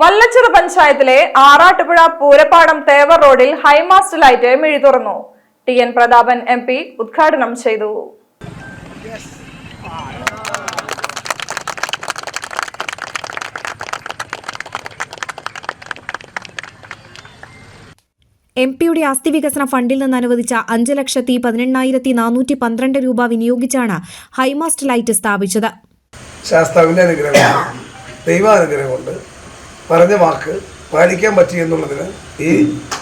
വല്ലച്ചിറ പഞ്ചായത്തിലെ ആറാട്ടുപുഴ പൂരപ്പാടം തേവർ റോഡിൽ high mast light മിഴി തുറന്നു. T N Prathapan M P ഉദ്ഘാടനം ചെയ്തു. എം പിയുടെ ആസ്തി വികസന ഫണ്ടിൽ നിന്ന് അനുവദിച്ച അഞ്ച് ലക്ഷത്തി പതിനെണ്ണായിരത്തി നാനൂറ്റി പന്ത്രണ്ട് രൂപ വിനിയോഗിച്ചാണ് ഹൈമാസ്റ്റ് ലൈറ്റ് സ്ഥാപിച്ചത്. ശാസ്താവിന്റെ അനുഗ്രഹം. കൊണ്ട് ദൈവാനുഗ്രഹം കൊണ്ട് പറഞ്ഞ വാക്ക് പാലിക്കാൻ പറ്റി എന്നുള്ളതിന് ഈ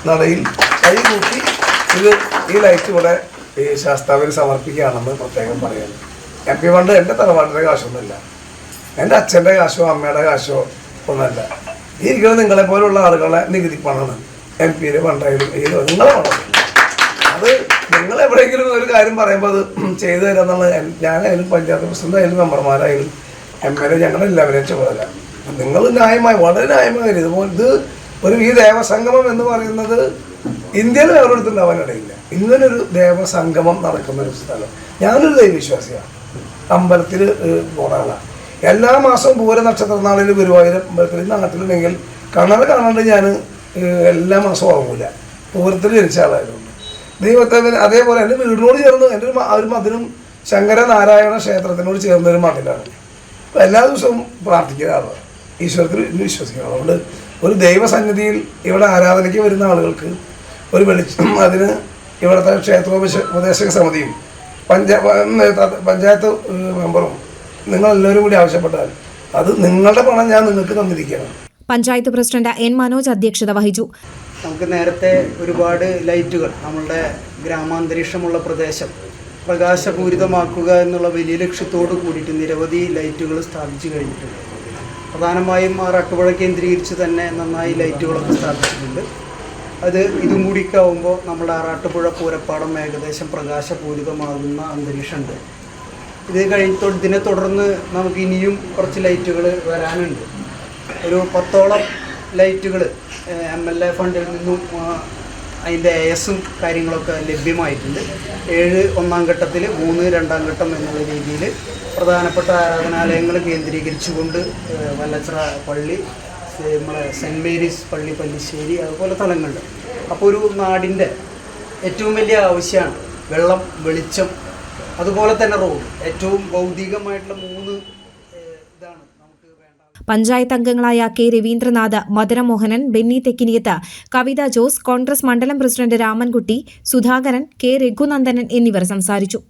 നടയിൽ കൈകൂട്ടി ഇത് ഈ ലൈറ്റ് ഇവിടെ ഈ ശാസ്താവിന് സമർപ്പിക്കുകയാണെന്ന് പ്രത്യേകം പറയുന്നു എം പി ഫണ്ട് എന്റെ തറവാട്ടിന്റെ കാശൊന്നുമില്ല. എന്റെ അച്ഛന്റെ കാശോ അമ്മയുടെ കാശോ ഒന്നല്ല ഈ ഇരിക്കുന്നത് നിങ്ങളെ പോലുള്ള ആളുകളെ നികുതി പണമാണ് എം പിയിൽ ഫണ്ടായാലും ഏത് നിങ്ങളെ പണം അത് നിങ്ങൾ എവിടെയെങ്കിലും ഒരു കാര്യം പറയുമ്പോൾ അത് ചെയ്തു തരാന്നുള്ള ഞാനായാലും പഞ്ചായത്ത് പ്രസിഡന്റ് ആയാലും മെമ്പർമാരായാലും എം എൽ എ ഞങ്ങളെല്ലാവരെയും ചുമതല. നിങ്ങൾ ന്യായമായി വളരെ ന്യായമായ ഇതുപോലെ ഇത് ഒരു ഈ ദേവസംഗമം എന്ന് പറയുന്നത് ഇന്ത്യയിൽ വേറെടുത്തുണ്ടാവാനിടയില്ല ഇങ്ങനൊരു ദേവസംഗമം നടക്കുന്ന ഒരു സ്ഥലം. ഞാനൊരു ദൈവവിശ്വാസിയാണ്. അമ്പലത്തിൽ പോണ എല്ലാ മാസവും പൂര നക്ഷത്ര നാളിൽ ഗുരുവായൂർ അമ്പലത്തിൽ നാട്ടിലുണ്ടെങ്കിൽ കണ്ണട കാണാണ്ട് ഞാൻ എല്ലാ മാസവും ആവൂല. പൂരത്തിൽ ജനിച്ച ആളായതുകൊണ്ട്. ദൈവത്തെ അതേപോലെ എന്റെ വീടിനോട് ചേർന്ന് എന്റെ ഒരു ഒരു മതിലും ശങ്കരനാരായണ ക്ഷേത്രത്തിനോട് ചേർന്നൊരു മതിലാണ്. എല്ലാ ദിവസവും പ്രാർത്ഥിക്കുന്ന ആളാണ്. ഈശ്വരത്തിൽ വിശ്വസിക്കണം. അതുകൊണ്ട് ഒരു ദൈവസന്നിധിയിൽ ഇവിടെ ആരാധനയ്ക്ക് വരുന്ന ആളുകൾക്ക് ഒരു വെളിച്ചം അതിന് ഇവിടുത്തെ ക്ഷേത്രോപദേശ ഉപദേശക സമിതിയും പഞ്ചാ പഞ്ചായത്ത് മെമ്പറും നിങ്ങളെല്ലാവരും കൂടി ആവശ്യപ്പെട്ടാൽ അത് നിങ്ങളുടെ പണം ഞാൻ നിങ്ങൾക്ക് തന്നിരിക്കുകയാണ്. പഞ്ചായത്ത് പ്രസിഡന്റ് എൻ മനോജ് അധ്യക്ഷത വഹിച്ചു. നമുക്ക് നേരത്തെ ഒരുപാട് ലൈറ്റുകൾ നമ്മളുടെ ഗ്രാമാന്തരീക്ഷമുള്ള പ്രദേശം പ്രകാശപൂരിതമാക്കുക എന്നുള്ള വലിയ ലക്ഷ്യത്തോട് കൂടിയിട്ട് നിരവധി ലൈറ്റുകൾ സ്ഥാപിച്ചു കഴിഞ്ഞിട്ടുണ്ട്. പ്രധാനമായും ആ റട്ടുപുഴ കേന്ദ്രീകരിച്ച് തന്നെ നന്നായി ലൈറ്റുകളൊക്കെ സ്ഥാപിച്ചിട്ടുണ്ട് അത് ഇതും കൂടിയൊക്കെ ആവുമ്പോൾ നമ്മുടെ ആറാട്ടുപുഴ പൂരപ്പാടം ഏകദേശം പ്രകാശപൂരിതമാകുന്ന അന്തരീക്ഷമുണ്ട്. ഇത് കഴിഞ്ഞ ഇതിനെ തുടർന്ന് നമുക്ക് ഇനിയും കുറച്ച് ലൈറ്റുകൾ വരാനുണ്ട്. ഒരു പത്തോളം ലൈറ്റുകൾ എം എൽ എ ഫണ്ടിൽ നിന്നും അതിന്റെ എസും കാര്യങ്ങളൊക്കെ ലഭ്യമായിട്ടുണ്ട്. ഏഴ് ഒന്നാം ഘട്ടത്തിൽ മൂന്ന് രണ്ടാം ഘട്ടം എന്നുള്ള രീതിയിൽ പ്രധാനപ്പെട്ട ആരാധനാലയങ്ങൾ കേന്ദ്രീകരിച്ചുകൊണ്ട് വല്ലച്ചറ പള്ളി നമ്മളെ സെന്റ് മേരീസ് പള്ളി പല്ലിശ്ശേരി അതുപോലെ സ്ഥലങ്ങളുണ്ട് അപ്പോൾ ഒരു നാടിന്റെ ഏറ്റവും വലിയ ആവശ്യമാണ് വെള്ളം വെളിച്ചം അതുപോലെ തന്നെ റോഡ്. ഏറ്റവും ഭൗതികമായിട്ടുള്ള മൂന്ന് പഞ്ചായത്ത് അംഗങ്ങളായ കെ രവീന്ദ്രനാഥ് മധുരമോഹനൻ ബെന്നി തെക്കിനിയത്ത് കവിത ജോസ് കോൺഗ്രസ് മണ്ഡലം പ്രസിഡന്റ് രാമൻകുട്ടി സുധാകരൻ കെ രഘുനന്ദനൻ എന്നിവർ സംസാരിച്ചു.